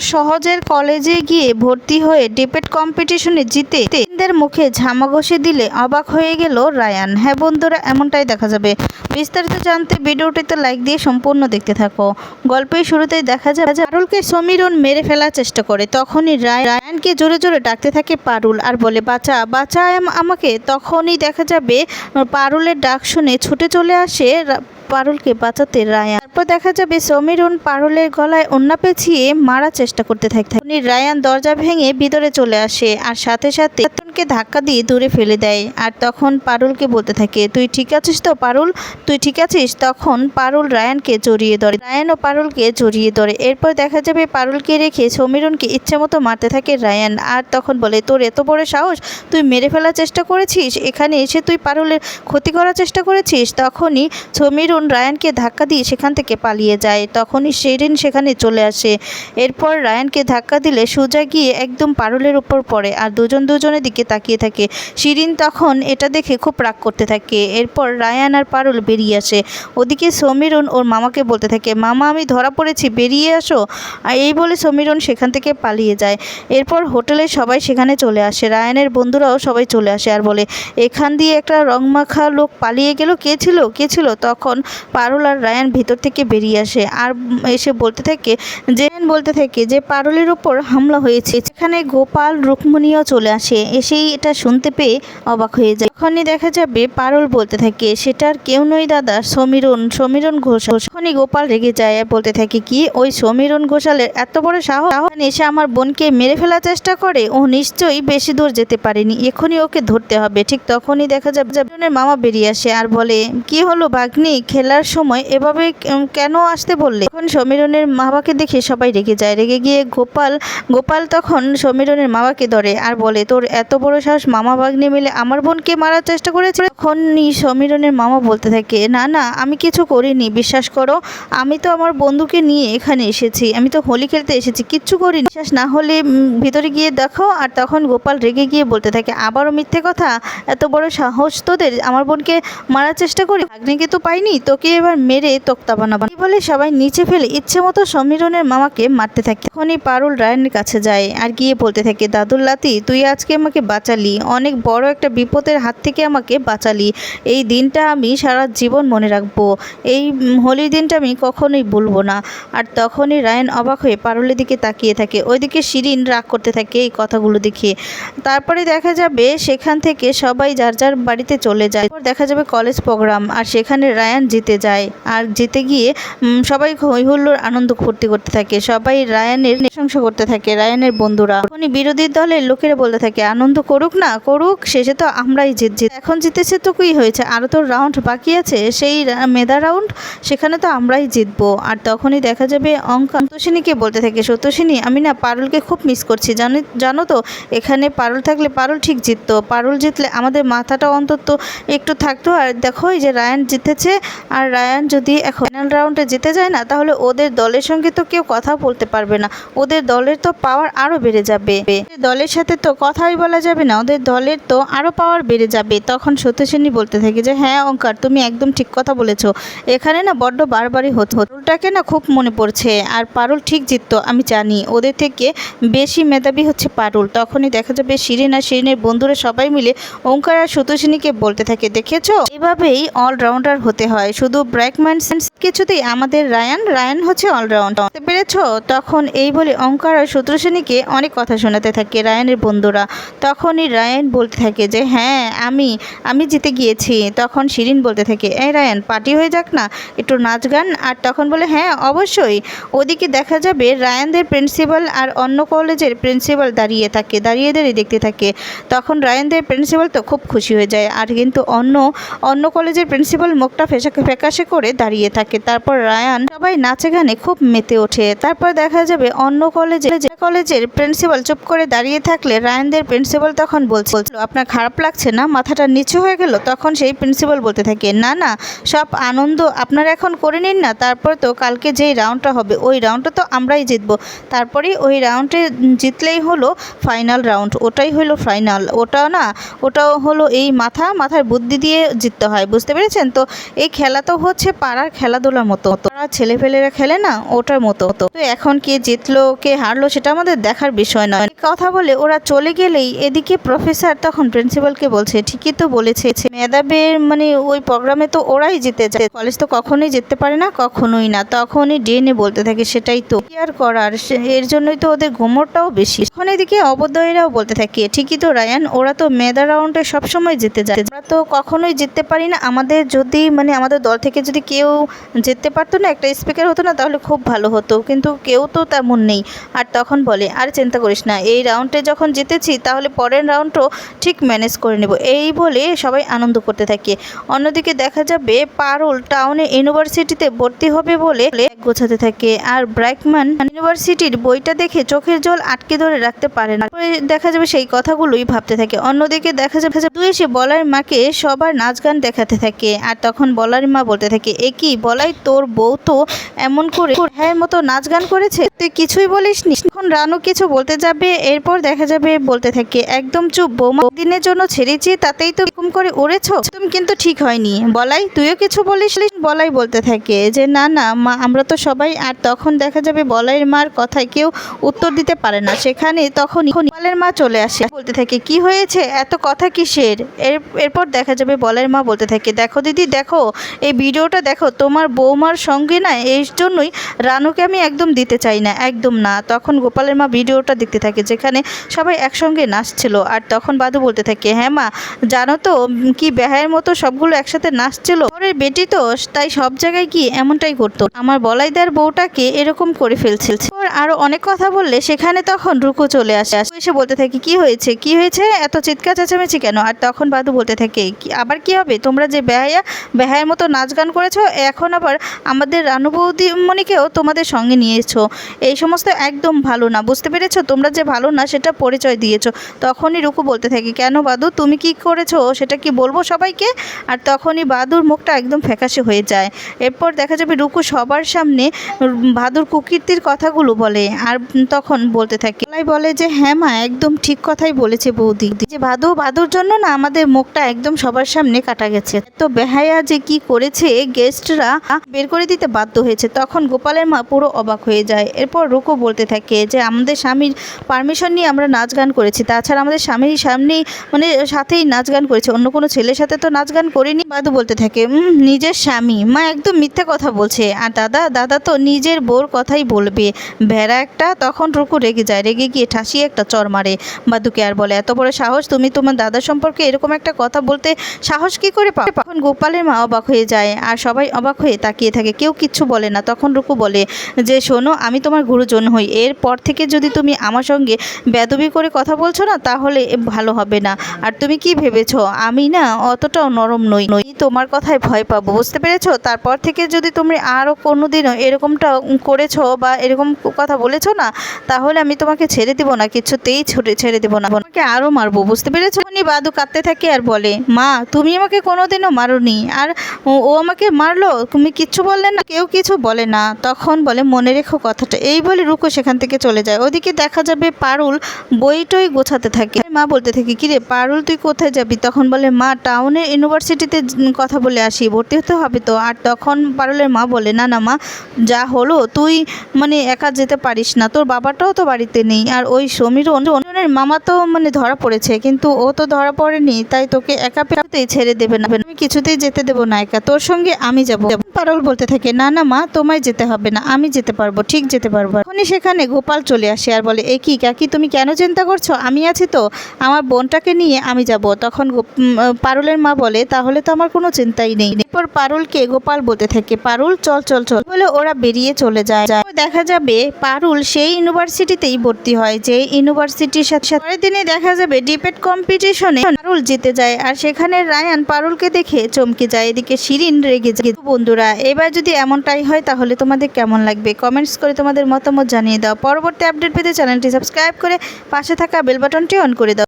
সহজের কলেজে গিয়ে ভর্তি হয়ে ডিবেট কম্পিটিশনে জিতে তিনদের মুখে ঝামা ঘষে দিলে অবাক হয়ে গেল রায়ান। হ্যাঁ বন্ধুরা, এমনটাই দেখা যাবে। বিস্তারিত জানতে ভিডিওটিতে লাইক দিয়ে সম্পূর্ণ দেখতে থাকো। গল্পের শুরুতেই দেখা যায় পারুলকে সমীরন মেরে ফেলার চেষ্টা করে। তখনই রায়, রায়ানকে জোরে জোরে ডাকতে থাকে পারুল আর বলে বাঁচা বাঁচা আম- আমাকে। তখনই দেখা যাবে, পারুলের ডাক শুনে ছুটে চলে আসে পারুলকে বাঁচাতে রায়ান। তারপর দেখা যাবে সমীরুন পারুলের গলায় অন্যা পেঁচিয়ে মারার চেষ্টা করতে থাকে রায়ান দরজা ভেঙে ভিতরে চলে আসে, আর সাথে সাথে রতনকে ধাক্কা দিয়ে দূরে ফেলে দেয়। আর তখন পারুলকে বলতে থাকে, তুই ঠিক আছিস তো পারুল? তুই ঠিক আছিস? তখন পারুল রায়ানকে জড়িয়ে ধরে। রায়ান ও পারুলকে জড়িয়ে ধরে। এরপর দেখা যাবে পারুলকে রেখে সমীরনকে ইচ্ছে মতো মারতে থাকে রায়ান। আর তখন বলে, তোর এত বড় সাহস? তুই মেরে ফেলার চেষ্টা করেছিস? এখানে এসে তুই পারুলের ক্ষতি করার চেষ্টা করেছিস? তখনই সমীরন রায়ানকে ধাক্কা দিয়ে সেখান থেকে পালিয়ে যায়। তখনই সেরিন সেখানে চলে আসে। এরপর রায়ানকে ধাক্কা দিলে সোজা গিয়ে একদম পারুলের উপর পড়ে। আর দুজন দুজনের দিকে তাকিয়ে থাকে। শিরিন তখন এটা দেখে খুব রাগ করতে থাকে। এরপর রায়ান আর পারুল বেরিয়ে আসে। ওদিকে সমীরন ওর মামাকে বলতে থাকে, মামা, আমি ধরা পড়েছি, বেরিয়ে আসো। এই বলে সমীরন সেখান থেকে পালিয়ে যায়। এরপর হোটেলে সবাই সেখানে চলে আসে। রায়ানের বন্ধুরাও সবাই চলে আসে আর বলে, এখান দিয়ে একটা রংমাখা লোক পালিয়ে গেল? কে ছিল? কে ছিল? তখন পারুল আর রায়ান ভিতর থেকে বেরিয়ে আসে। আর এসে বলতে থাকে যে বলতে থাকে যে, পারুলের ওপর হামলা হয়েছে। সেখানে গোপাল, রুকমণিও চলে আসে। এসেই এটা শুনতে পেয়ে অবাক হয়ে যায়। তখনই দেখা যাবে পারুল বলতে থাকে, সেটার কেউ নয় দাদা সমীরন সমীরন ঘোষ। তখনই গোপাল রেগে যায় বলতে থাকে, কি? ওই সমীরন ঘোষালের এত বড় সাহস? এসে আমার বোনকে মেরে ফেলার চেষ্টা করে? ও নিশ্চয়ই বেশি দূর যেতে পারেনি। এখনই ওকে ধরতে হবে। ঠিক তখনই দেখা যাবে জাবিনের মামা বেরিয়ে আসে আর বলে, কি হলো ভাগ্নি? খেলার সময় এভাবে কেন আসতে বললে? তখন সমীরনের মামাকে দেখে সবাই রেগে যায়। রেগে গিয়ে গোপাল গোপাল তখন সমীরনের মামাকে ধরে আর বলে, তোর এত বড় সাহস মামা ভাগ্নি মিলে আমার বোনকে মারার চেষ্টা করেছে তখনই সমীরনের মামা বলতে থাকে, না না, আমি কিছু করিনি, বিশ্বাস করো, আমি তো আমার বন্ধুকে নিয়ে এখানে এসেছি, আমি তো হোলি খেলতে এসেছি, কিচ্ছু করিনি। বিশ্বাস না হলে ভিতরে গিয়ে দেখো। আর তখন গোপাল রেগে গিয়ে বলতে থাকে, আবারও মিথ্যে কথা? এত বড় সাহস তোদের, আমার বোনকে মারার চেষ্টা করি? ভাগ্নিকে তো পাইনি, তোকে এবার মেরে তোক্তা বানাবা। বলে সবাই নিচে ফেলে ইচ্ছে মতো সমীরনের মামাকে মারতে থাকে। তখনই পারুল রায়নের কাছে যায় আর গিয়ে বলতে থাকে, দাদুর লাতি, তুই আজকে আমাকে বাঁচালি। অনেক বড় একটা বিপদের হাত থেকে আমাকে বাঁচালি। এই দিনটা আমি সারা জীবন মনে রাখব। এই হোলির দিনটা আমি কখনোই ভুলবো না। আর তখনই রায়ন অবাক হয়ে পারুলের দিকে তাকিয়ে থাকে। ওইদিকে শিরিন রাগ করতে থাকে এই কথাগুলো দেখে। তারপরে দেখা যাবে সেখান থেকে সবাই যার যার বাড়িতে চলে যায়। দেখা যাবে কলেজ প্রোগ্রাম। আর সেখানে রায়ান জিতে যায়। আর জিতে গিয়ে সবাই হই হুল্লোড় আনন্দ ফুর্তি করতে থাকে। সবাই রায়ানের প্রশংসা করতে থাকে রায়ানের বন্ধুরা। তখনই বিরোধী দলের লোকেরা বলতে থাকে, আনন্দ করুক না করুক, শেষে তো আমরাই জিত জিত এখন জিতেছে তো কি হয়েছে? আরও তো রাউন্ড বাকি আছে, সেই মেধা রাউন্ড সেখানে তো আমরাই জিতবো। আর তখনই দেখা যাবে অঙ্ক সন্তোষিনীকে বলতে থাকে, সন্তোষিনী, আমি না পারুলকে খুব মিস করছি। জানো জানো তো, এখানে পারুল থাকলে পারুল ঠিক জিততো। পারুল জিতলে আমাদের মাথাটা অন্তত একটু থাকতো। আর দেখো এই যে রায়ান জিতেছে, আর রায়ান যদি এখন ফাইনাল রাউন্ডে জিতে যায় না, তাহলে ওদের দলের সঙ্গে তো কেউ কথা বলতে পারবে না। ওদের দলের তো পাওয়ার আরও বেড়ে যাবে। দলের সাথে তো কথাই বলা যাবে না, ওদের দলের তো আরও পাওয়ার বেড়ে যাবে। তখন সত্যসেনী বলতে থাকে যে হ্যাঁ অঙ্কার, তুমি একদম ঠিক কথা বলেছ। এখানে না বড্ড বারবারই হতো পারুলটাকে না খুব মনে পড়ছে। আর পারুল ঠিক জিততো, আমি জানি। ওদের থেকে বেশি মেধাবী হচ্ছে পারুল। তখনই দেখা যাবে শিরিন আর শিরিনের বন্ধুরা সবাই মিলে ওঙ্কার আর সুতোষিনীকে বলতে থাকে, দেখেছ? এভাবেই অলরাউন্ডার হতে হয়। শুধু ব্র্যাকম্যান কিছুতেই আমাদের রায়ান রায়ান হচ্ছে অলরাউন্ডার বুঝতে পেরেছ? তখন এই বলে অঙ্কার আর সুতোষিনীকে অনেক কথা শোনাতে থাকে রায়ানের বন্ধুরা। তখনই রায়ান বলতে থাকে যে হ্যাঁ আমি আমি জিতে গিয়েছি। তখন শিরিন বলতে থাকে, এই রায়ান, পার্টি হয়ে যাক না, একটু নাচ গান। আর তখন বলে হ্যাঁ অবশ্যই। ওদিকে দেখা যাবে রায়ানদের প্রিন্সিপাল আর অন্য কলেজের প্রিন্সিপাল দাঁড়িয়ে থাকে, দাঁড়িয়ে দাঁড়িয়ে দেখতে থাকে। তখন রায়ানদের প্রিন্সিপাল তো খুব খুশি হয়ে যায়, আর কিন্তু অন্য অন্য কলেজের প্রিন্সিপাল মুখটা ফেসা, ফ্যাকাশে করে দাঁড়িয়ে থাকে। তারপর রায়ান সবাই নাচে গানে খুব মেতে ওঠে। তারপর দেখা যাবে অন্য কলেজে, কলেজের প্রিন্সিপাল চুপ করে দাঁড়িয়ে থাকলে রায়ানদের প্রিন্সিপাল তখন বলছে, আপনার খারাপ লাগছে না? মাথাটা নিচু হয়ে গেল? তখন সেই প্রিন্সিপাল বলতে থাকে, না না, সব আনন্দ আপনারা এখন করে নিন না, তারপর তো কালকে যেই রাউন্ডটা হবে, ওই রাউন্ডটা তো আমরাই জিতবো। তারপরেই ওই রাউন্ডে জিতলেই হলো ফাইনাল রাউন্ড, ওটাই হলো ফাইনাল, ওটা না, ওটাও হলো এই মাথা, মাথার বুদ্ধি দিয়ে জিততে হয়, বুঝতে পেরেছেন? তো এই খেলা তো হচ্ছে পাড়ার খেলাধুলার মতো। ওরা ছেলেপেলেরা খেলে না, ওটার মতো। তো এখন কে জিতলো, কে হারলো, সেটা আমাদের দেখার বিষয় নয়। কথা বলে ওরা চলে গেলেই এদিকে প্রফেসর তখন প্রিন্সিপালকে বলছে, ঠিকই তো বলেছে মেধাবের মানে ওই প্রোগ্রামে তো ওরাই জিতে যায়। কলেজ তো কখনোই যেতে পারে না, কখনোই না, তখনই ডিএনএ বলতে থাকে, সেটাই তো। কি আর করার? এর জন্যই তো ওদের গোমরটাও বেশি। এখন এদিকে অবদয়েরাও বলতে থাকে, ঠিকই তো রায়ান, ওরা তো মেধা রাউন্ডে সবসময় যেতে যায়। ওরা তো কখনোই জিততে পারি না। আমাদের যদি মানে আমাদের দল থেকে যদি কেউ যেতে পারতো না, একটা স্পিকার হতো না, তাহলে খুব ভালো হতো। কিন্তু কেউ তো তেমন নেই। আর তখন বলে, আর চিন্তা করিস না, এই রাউন্ডে যখন জিতেছি, তাহলে পরের রাউন্ডও ঠিক ম্যানেজ করে নেব। এই বলে সবাই আনন্দ করতে থাকে। অন্যদিকে দেখা যাবে পারুল টাউনে ইউনিভার্সিটিতে ভর্তি হবে বলে গোছাতে থাকে আর ব্র্যাকম্যান ইউনিভার্সিটির বইটা দেখে চোখের জল আটকে ধরে রাখতে পারে না। দেখা যাবে সেই কথাগুলোই ভাবতে থাকে। অন্যদিকে দেখা যাবে তুই এসে বলার মাকে সবার নাচ গান দেখাতে থাকে আর তখন বলার মা বলতে থাকে, এ কি, বলাই তোর বউ তো এমন করে হ্যাঁ মতো নাচ গান করেছে? তুই কিছুই বলিস নি এখন রানু কিছু বলতে যাবে, এরপর দেখা যাবে বলতে থাকে, একদম চুপ, বৌমা। দিনের জন্য ছেড়েছি, তাতেই তো এরকম করে উড়েছ? তুমি কিন্তু ঠিক হয়নি। বলাই, তুইও কিছু বলিস বলাই বলতে থাকে যে, না না, মা, আমরা তো সবাই, আর তখন দেখা যাবে বলাইয়ের মার কথায় কেউ উত্তর দিতে পারে না। সেখানে তখন বলের মা চলে আসে। বলতে থাকে, কি হয়েছে? এত কথা কিসের? এর, এরপর দেখা যাবে বলের মা বলতে থাকে, দেখো দিদি, দেখো, এই ভিডিওটা দেখো, তোমার বৌমার সঙ্গে না এই জন্যই রানুকে আমি একদম দিতে চাই না, একদম না। তখন গোপালের মা ভিডিওটা দেখতে থাকে যেখানে সবাই একসঙ্গে নাচছিল আর তখন বাদু বলতে থাকে হ্যাঁ মা, জানো তো কি বেহায়ের মতো সবগুলো একসাথে নাচছিল? পরের বেটি তো, তাই সব জায়গায় কি এমনটাই করতো আমার বলাইদার বউটাকে এরকম করে ফেলছিল। ওর আরও অনেক কথা বললে সেখানে তখন রুকু চলে আসে। এসে বলতে থাকে, কি হয়েছে? কি হয়েছে? এত চিৎকার চেঁচামেচি কেন? আর তখন বাদু বলতে থাকে, "কি- আবার কি হবে? তোমরা যে বেহায়া, বেহায়ের মতো নাচ গান করেছ, এখন আবার আমাদের রানু বৌদি মণিকেও তোমাদের সঙ্গে নিয়েছো। এই সমস্ত একদম ভালো না, বুঝতে পেরেছ? তোমরা যে ভালো না, সেটা পরিচয় দিয়েছ। তখনই রুকু বলতে থাকে, কেন বাদু? তুমি কি করেছ? সেটা কি বলব সবাইকে? আর তখনই বাদুর মুখটা একদম ফ্যাকাশে হয়ে যায়। এরপর দেখা যাবে রুকু সবার সামনে বাদুর কুকীর্তির কথাগুলো বলে আর তখন বলতে থাকে। বলাই বলে যে হ্যাঁ মা, একদম ঠিক কথাই বলেছে বৌদি। যে ভাদু ভাদুর জন্য না আমাদের মুখটা একদম সবার সামনে কাটা গেছে। তো বেহায়া যে কি করেছে গেস্টরা বের করে দিতে বাধ্য হয়েছে। তখন গোপালের মা পুরো অবাক হয়ে যায়। এরপর রুকু বলতে থাকে যে, আমাদের স্বামীর পারমিশন নিয়ে আমরা নাচ গান করেছি। তাছাড়া আমাদের স্বামীর সামনেই মানে সাথেই নাচ গান করেছে। অন্য কোনো ছেলের সাথে তো নাচ গান করিনি। বাদু বলতে থাকে নিজের স্বামী। মা একদম মিথ্যে কথা বলছে। আর দাদা দাদা তো নিজের বউর কথাই বলবে। ভেড়া একটা, তখন রুকু রেগে যায়। রেগে গিয়ে ঠাসিয়ে একটা চর মারে। বাদুকে আর বলে, এত বড় সাহস, তুমি তোমার দাদা সম্পর্কে এরকম একটা কথা বলতে সাহস কি করে পাও? তখন গোপালের মা অবাক হয়ে যায়, আর সবাই অবাক হয়ে তাকিয়ে থাকে, কেউ কিচ্ছু বলে না। তখন রুকু বলে, যে শোনো, আমি তোমার গুরুজন হই। এরপর থেকে যদি তুমি আমার সঙ্গে বেদবি করে কথা বলছো না, তাহলে ভালো হবে না। আর তুমি কি ভেবেছ? আমি না অতটাও নরম নই। নই তোমার কথায় ভয় পাবো। বুঝতে পেরেছ? তারপর থেকে যদি তুমি আরও কোনোদিনও এরকমটা করেছ বা এরকম কথা বলেছ না, তাহলে আমি তোমাকে ছেড়ে দিব না, কিছুতেই ছেড়ে দিব না। তোমাকে আরও মারবো, বুঝতে পেরেছ? উনি বাদু কাঁদতে থাকে আর বলে, মা, তুমি আমাকে কোনোদিনও মারোনি। আর ও- আমাকে মারলো? তুমি কিচ্ছু বললে না? কেউ কিছু বলে না। তখন বলে, মনে রেখো কথাটা। এই বলে রুকো সেখান থেকে চলে যায়। ওদিকে দেখা যাবে পারুল বইটই গোছাতে থাকে। মা বলতে থাকে কিরে পারুল, তুই কোথায় যাবি? তখন বলে, মা, টাউনে ইউনিভার্সিটিতে কথা বলে আসি, ভর্তি হতে হবে তো। আর তখন পারুলের মা বলে, না না, মা, যা হলো, তুই মানে একা যেতে পারিস না। তোর বাবাটাও তো বাড়িতে নেই। আর ওই সমীর অন্যজনের মামা তো মানে ধরা পড়েছে, কিন্তু ও তো ধরা পড়েনি, তাই তোকে একা পেতেই ছেড়ে দেবে না। আমি কিছুতেই যেতে দেবো না একা। তোর সঙ্গে আমি যাব। পারুল বলতে থাকে, না না, মা, তোমায় যেতে হবে না, আমি যেতে পারব, ঠিক যেতে পারব। এখনই সেখানে গোপাল চলে আসে আর বলে এ কি কাকি, তুমি কেন চিন্তা করছ? আমি আছি তো, আমার বোনটাকে নিয়ে আমি যাব। তখন পারুলের মা বলে, তাহলে তো আমার কোনো চিন্তাই নেই। এরপর পারুলকে গোপাল বলতে থাকে, পারুল, চল চল চল। বলে ওরা বেরিয়ে চলে যায়। দেখা যাবে পারুল সেই ইউনিভার্সিটিতেই ভর্তি হয় যে ইউনিভার্সিটির সাথে সাথে দিনে দেখা যাবে ডিবেট কম্পিটিশনে পারুল জিতে যায়। আর সেখানে রায়ান পারুলকে দেখে চমকে যায়। এদিকে শিরিন রেগে যায়। বন্ধুরা, এবার যদি এমনটাই হয়, তাহলে তোমাদের কেমন লাগবে? কমেন্টস করে তোমাদের মতামত জানিয়ে দাও। পরবর্তী আপডেট পেতে চ্যানেলটি সাবস্ক্রাইব করে পাশে থাকা বেল বাটনটি অন করে দাও।